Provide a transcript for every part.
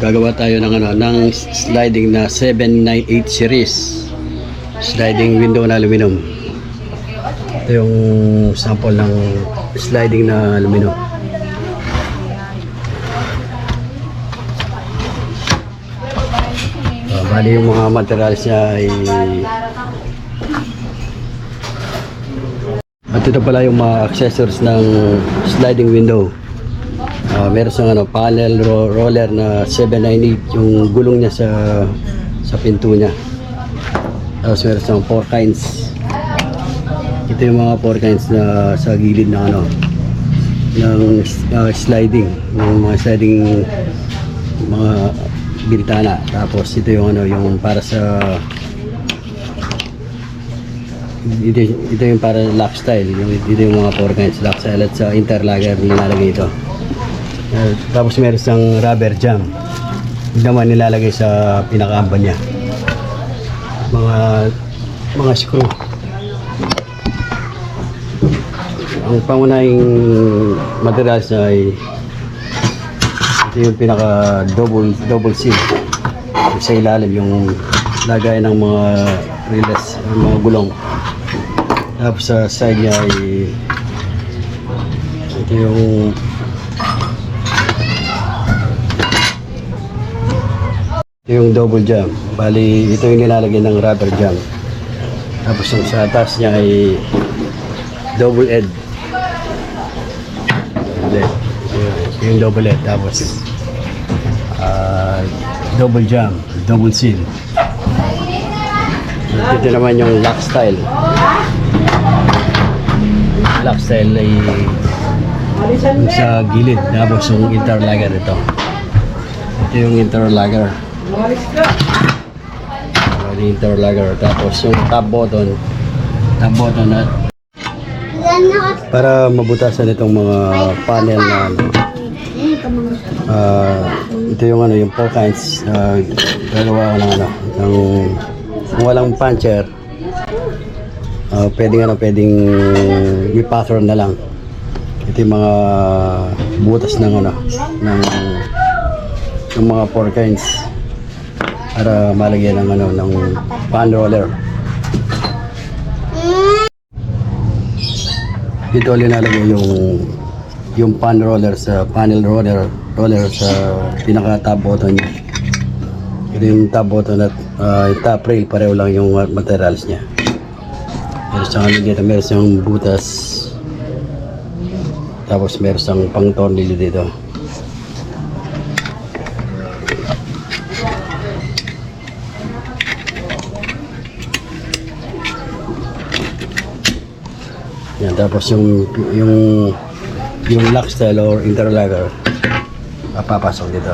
gagawa tayo ng ano ng sliding na 798 series. Sliding window na aluminum. Ito yung sample ng sliding na aluminum. Uh, bali yung mga materials niya ay at ito pala yung mga accessories ng sliding window. Ah, meron siyang ano, panel ro- roller na 798 yung gulong niya sa sa pinto niya. Tapos meron siyang four kinds. Ito yung mga four kinds na sa gilid ng ano ng ah, sliding, ng mga sliding mga bintana. Tapos ito yung ano yung para sa ito, ito yung para lock style yung, ito yung mga four kinds lock style at sa interlager nilalagay ito Uh, tapos meron siyang rubber jam. Yun naman nilalagay sa pinakaamba niya. Mga mga screw. Ang pangunahing materials ay ito yung pinaka double double seal. Yung sa ilalim yung lagay ng mga relays mga gulong. Tapos sa side niya ay ito yung yung double jam. Bali, ito yung nilalagay ng rubber jam. Tapos yung sa taas niya ay double head. Ito yung double head. Tapos ah, double jam, double seal. Ito naman yung lock style. Lock style ay sa gilid. Tapos yung interlager ito. Ito yung interlager. Bali interlager. Tapos yung top button. Top button at para mabutasan itong mga panel na ah, ito yung ano yung four kinds. Ah, gagawa ko ng ano ng kung walang puncher uh, pwedeng ano pwedeng may pattern na lang. Ito yung mga butas ng ano ng ng mga four kinds para malagyan ng ano ng pan roller. Dito linalagay yung yung pan roller sa panel roller roller sa pinaka top button niya. Ito yung top button at uh, yung top rail pareho lang yung materials niya. Meron siyang ano dito meron siyang butas. Tapos meron siyang pang tornilyo dito Yan, tapos yung yung yung lock style or interlocker papapasok dito.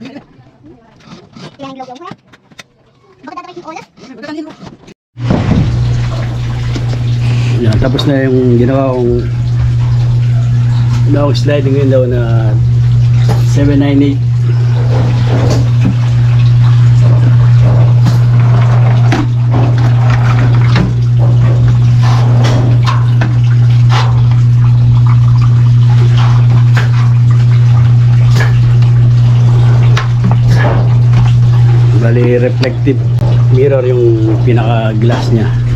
Globe yung kuya? Bakit tatapay yung olas? Yan, tapos na yung ginawa kong kong sliding window na 798 Reflective mirror yung pinaka glass niya.